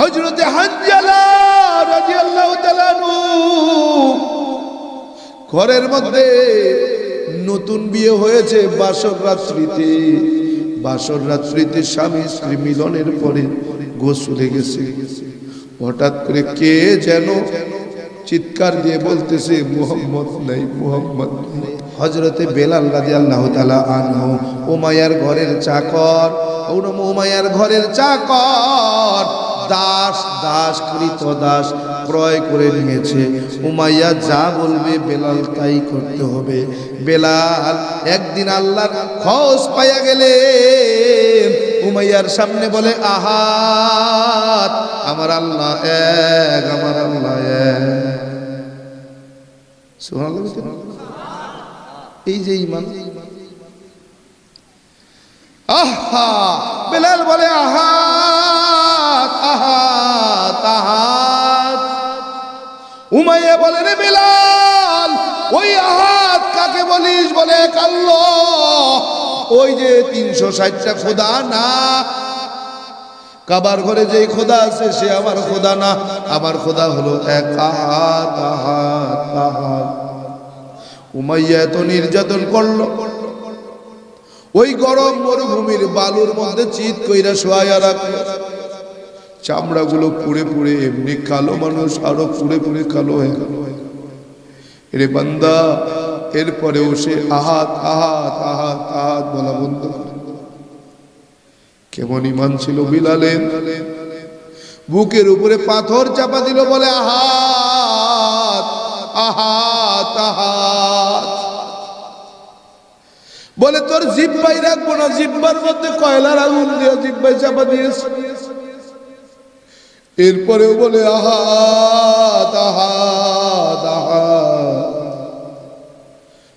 হজরতে ঘরের মধ্যে নতুন বিয়ে হয়েছে বাসর রাত্রিতে। বাসর রাত্রিতে স্বামী স্ত্রী মিলনের পরে গোসলে গেছে। হঠাৎ করে কে যেন চিৎকার দিয়ে বলতেছে, মোহাম্মদ নাই, মোহাম্মদ হজরতে বেলাল রাজি আল্লাহ তালা আনহু ওমায়ার ঘরের চাকর ওরম ওমায়ার ঘরের চাকর। দাস দাস কৃত দাস ক্রয় করে নিয়েছে। উমাইয়া যা বলবে বেলাল তাই করতে হবে। বেলাল একদিন আল্লাহর খোঁজ পাইয়া গেলে উমাইয়ার সামনে বলে আহাত আমার আল্লাহ এক, আমার আল্লাহ? এই যে ইমান আহা, বেলাল বলে আহাত উমাইয়া রে বেলাল, ওই আহাত কাকে বলিস? বলে, কাল্ল, ওই যে তিনশো ষাটটা খোদা না। কাবার ঘরে যেই খোদা আছে, সে আমার খোদা না। আমার খোদা হলো এক উমাইয়া এত নির্যাতন করল। ওই গরম মরুভূমির বালুর মধ্যে চিত কইরা শোয়া রাখল। চামড়াগুলো পুড়ে পুড়ে, এমনি কালো মানুষ আরও পুড়ে পুড়ে কালো হয়ে গেল। রে বান্দা, এরপরেও সে আহাত আহাত আহাত আহাত বলা বন্ধ কেমন ইমান ছিল বিলালের। বুকের উপরে পাথর চাপা দিল বলে আহাত আহাত আহাত। বলে তোর জিব্বাই রাখব না, জিব্বার মধ্যে কয়লার আগুন দিয়ে জিব্বাই চাপা দিয়েছে। এরপরেও বলে আহাত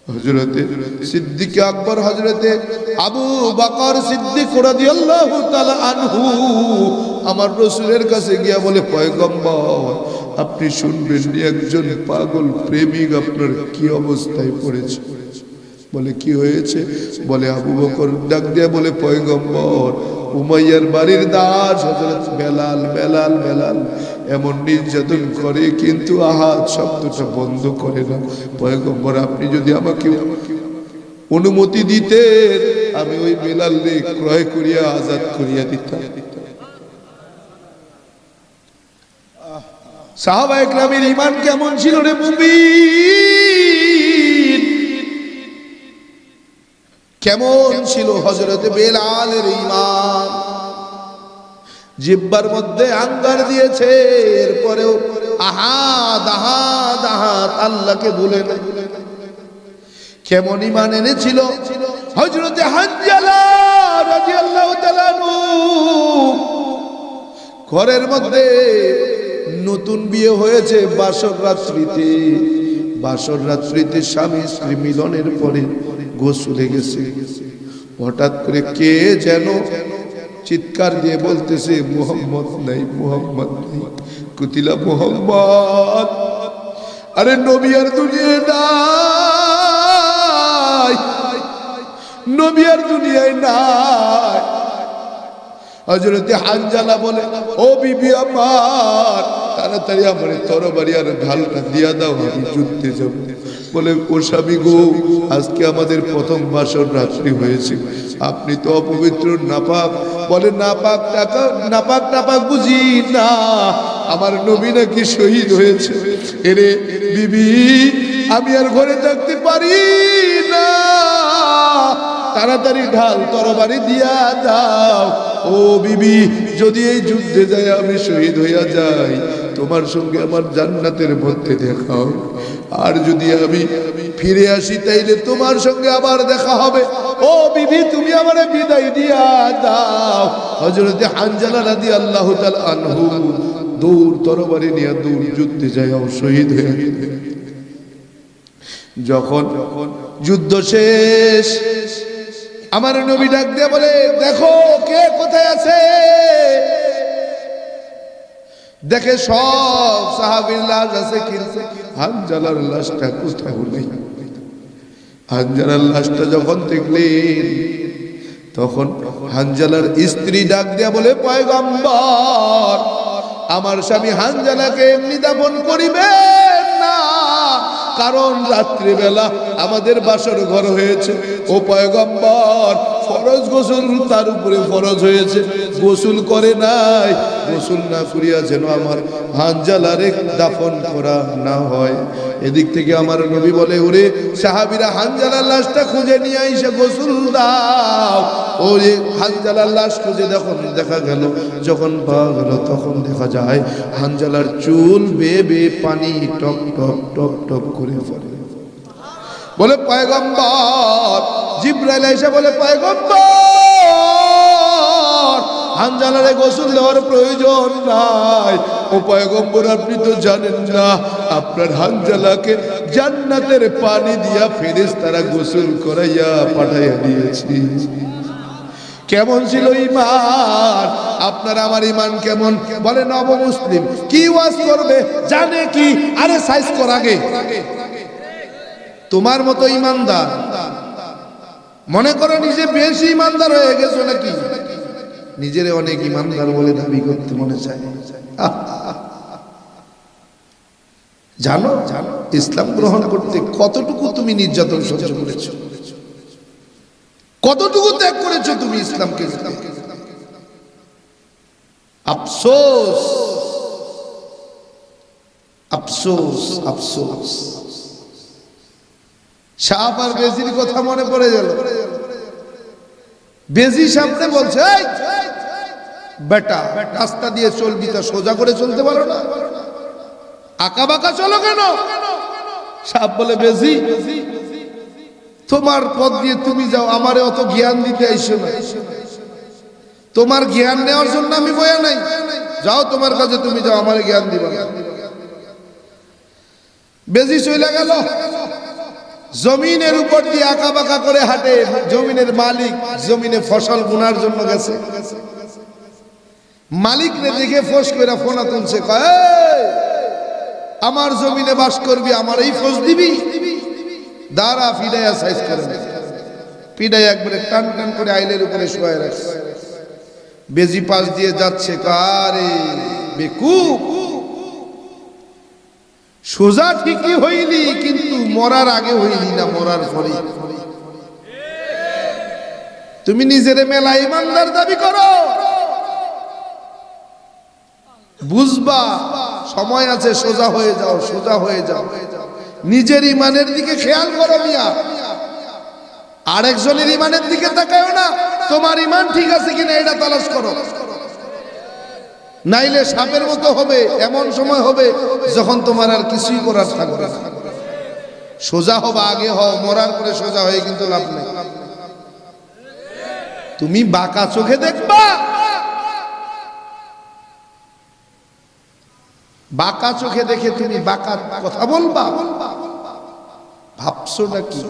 হজরতে আকবর হজরতে আবু বাকর সিদ্দিক আমার গিয়া বলে আপনি শুনবেন একজন পাগল প্রেমিক আপনার কি অবস্থায় পড়েছে? বলে, কি হয়েছে? বলে, আবু বকর ডাক দিয়া বলে, পয়গম্বর, উমাইয়ার বাড়ির দাস, হযরত বেলাল বেলাল বেলাল, এমন নির্যাতন করে, কিন্তু আহাত শব্দটা বন্ধ করে না। পয়গম্বর, আপনি যদি আমাকে অনুমতি দিতেন, আমি ওই বেলাল ক্রয় করিয়া, আজাদ করিয়া দিতাম। সাহাবা একরামের ইমান কেমন ছিল রে মুবিন কেমন ছিল হজরতে বেলালের ইমান জিব্বার মধ্যে আঙ্গার দিয়েছে, এরপরেও আহাদ আহাদ আহাদ আল্লাহকে ভুলে না কেমন ইমান এনেছিল? হজরতে ঘরের মধ্যে নতুন বিয়ে হয়েছে বাসর রাত্রিতে। বাসর রাত্রিতে স্বামী স্ত্রী মিলনের পরে গোসলে গেছে হঠাৎ করে কে যেন চিৎকার দিয়ে বলতেছে, মোহাম্মদ নাই মোহাম্মদ নাই, কুতিলা মোহাম্মদ, আরে নবী আর দুনিয়ায় নাই, নবী আর দুনিয়ায় নাই। হজরতে হানজালা বলে, ও বিবি আমার তাড়াতাড়ি আমার তরবারি আর ঢালটা দিয়া দাও, আমি যুদ্ধে যাব। বলে, ও গো, আজকে আমাদের প্রথম বাসর রাত্রি হয়েছে। আপনি তো অপবিত্র, নাপাক। বলে, নাপাক, টাকা, নাপাক নাপাক, বুঝি না। আমার নবী নাকি শহীদ হয়েছে। এরে, বিবি, আমি আর ঘরে থাকতে পারি না। তাড়াতাড়ি ঢাল, তরবারি দিয়া দাও। ও বিবি, যদি এই যুদ্ধে যায় আমি শহীদ হইয়া যাই, তোমার সঙ্গে আমার জান্নাতের মধ্যে দেখা হবে। আর যদি আমি ফিরে আসি, তাইলে তোমার সঙ্গে আবার দেখা হবে। ও বিবি, তুমি আমার বিদায় দিয়া দাও। হজরতে হানজালা রাদি আল্লাহ আনহু দূর তরবারি নিয়ে দূর যুদ্ধে যায় শহীদ হয়ে। যখন যুদ্ধ শেষ আমার নবী ডাক দিয়ে বলে, দেখো কে কোথায় আছে? দেখে সব হানজালার লাশটা হানজালার লাশটা যখন দেখলেন, তখন হানজালার স্ত্রী ডাক দিয়া বলে, পয়গম্বর, আমার স্বামী হানজালাকে এমনি দাফন করিবে? কারণ রাত্রিবেলা আমাদের বাসর ঘর হয়েছে। ও পয়গম্বর ফরজ গোসল তার উপরে ফরজ হয়েছে। গোসল করে নাই, গোসল না করিয়া যেন আমার হানজালারে দাফন করা না হয়। এদিক থেকে আমার নবী বলে, ওরে সাহাবিরা হানজালার লাশটা খুঁজে নিয়ে আইসে, গোসল দাও। ওরে হানজালার লাশ খুঁজে যখন দেখা গেল, যখন পাওয়া গেল, তখন দেখা যায় হানজালার চুল বেয়ে বেয়ে পানি টপ টপ টপ টপ করে পড়ে। বলে পয়গম্বর। জিব্রাইল এসে বলে, পয়গম্বর, হানজালারে গোসল দেওয়ার প্রয়োজন নাই। ও পয়গম্বর, আপনি তো জানেন না, আপনার হানজালাকে জান্নাতের পানি দিয়া ফেরেস তারা গোসল করাইয়া পাঠাইয়া দিয়েছি। কেমন ছিল ইমান আপনার, আমার ইমান কেমন? বলে নব মুসলিম কি ওয়াজ করবে? জানে কি? আরে সাইজ কর আগে। তোমার মতো ইমানদার। মনে করো নিজে বেশি ইমানদার হয়ে গেছো নাকি? নিজের অনেক ইমানদার বলে দাবি করতে মনে চায়! জানো জানো ইসলাম গ্রহণ করতে কতটুকু তুমি নির্যাতন সহ্য করেছ? কতটুকু ত্যাগ করেছ তুমি ইসলামকে আফসোস। আফসোস আফসোস। সাপ আর বেজির কথা মনে পড়ে গেল। বেজি সামনে বলছে বেটা, রাস্তা দিয়ে চলবি তা সোজা করে চলতে পারো না। আঁকা বাঁকা চলো কেন? সাপ বলে, বেজি, তোমার পথ দিয়ে তুমি যাও, আমারে অত জ্ঞান দিতে আইসো না। তোমার জ্ঞান নেওয়ার জন্য আমি বয়া নাই। যাও তোমার কাছে তুমি যাও, আমারে জ্ঞান দিবা বেজি চলে গেল। জমিনের উপর দিয়ে আঁকা বাঁকা করে হাঁটে, জমিনের মালিক জমিনে ফসল বোনার জন্য গেছে। মালিক রে দেখে ফোস করে ফোনা তুলছে আমার জমিনে বাস করবি, আমার এই ফোস দিবি? দাঁড়া ফিডাইয়া সাইজ করে। পিডাই একবারে টান টান করে আইলের উপরে শোয়া রাখছে। বেজি পাশ দিয়ে যাচ্ছে কারে বেকুব সোজা ঠিকই হইলি, কিন্তু মরার আগে হইলি না, মরার পরে। তুমি নিজের মেলা ইমানদার দাবি করো। বুঝবা, সময় আছে, সোজা হয়ে যাও, সোজা হয়ে যাও। নিজের ইমানের দিকে খেয়াল করো মিয়া। আরেকজনের ইমানের দিকে তাকায়ও না, তোমার ইমান ঠিক আছে কিনা এটা তালাশ করো। নাইলে সাপের মতো হবে, এমন সময় হবে যখন তোমার আর কিছুই করার থাকবে না। সোজা হবা, আগে হও, মরার পরে সোজা হয়ে কিন্তু লাভ নেই। তুমি বাঁকা চোখে দেখবা। বাঁকা চোখে দেখে তুমি বাঁকা কথা বলবা। ভাবছ নাকি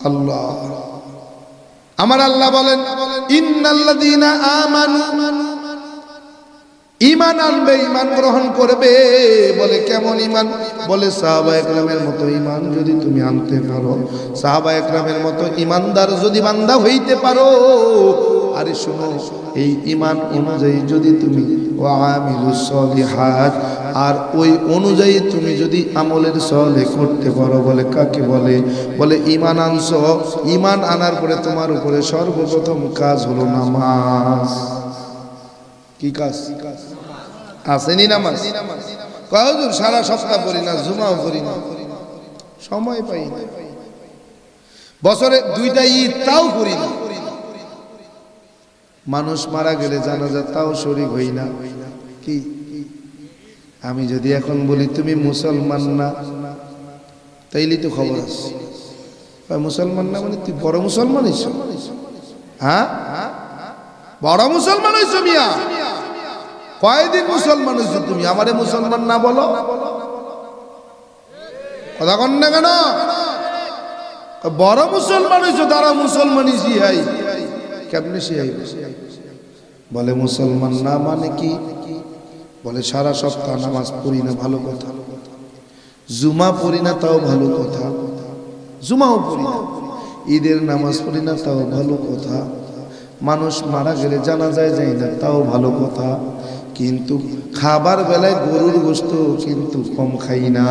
আল্লাহ। আমার আল্লাহ বলেন ইন্নাল্লাদিনা আমানু ইমান আনবে ইমান গ্রহণ করবে। বলে, কেমন ইমান বলে, সাহাবা একরামের মতো ইমান যদি তুমি আনতে পারো। সাহাবা একরামের মতো ইমানদার যদি বান্দা হইতে পারো। আরে শোনো, এই ইমান অনুযায়ী যদি তুমি ও সলিহাত, আর ওই অনুযায়ী তুমি যদি আমলের সলে করতে পারো, বলে, কাকে বলে? বলে ইমান আনছ। ইমান আনার পরে তোমার উপরে সর্বপ্রথম কাজ হলো নামাজ। কি কাজ? আসেনি নামাজ? কয়, হুজুর, সারা সপ্তাহ পড়ি না, জুমাও পড়ি না। সময় পাই না। বছরে দুইটা ঈদ তাও করি না। মানুষ মারা গেলে জানা যায় তাও শরীর হই না। কি? আমি যদি এখন বলি, তুমি মুসলমান না? তাইলেই তো খবর আছে। মুসলমান না মানে তুই বড় মুসলমান হ্যাঁ? বড় মুসলমান হইছ মিয়া? কয়দিন মুসলমান হইছ তুমি? আমারে মুসলমান না বলো। কথা কন না কেন? বড় মুসলমান হইছ, তারা মুসলমানই সিহাই কেমনে সিহাই বলে মুসলমান না মানে কি? বলে সারা সপ্তাহ নামাজ পড়ি না, ভালো কথা। জুমা পড়ি না, তাও ভালো কথা। জুমাও পড়ি না। ঈদের নামাজ পড়ি না, তাও ভালো কথা। মানুষ মারা গেলে জানা যায় যায় না, তাও ভালো কথা। কিন্তু খাবার বেলায় গরুর গোস্ত কিন্তু কম খাই না।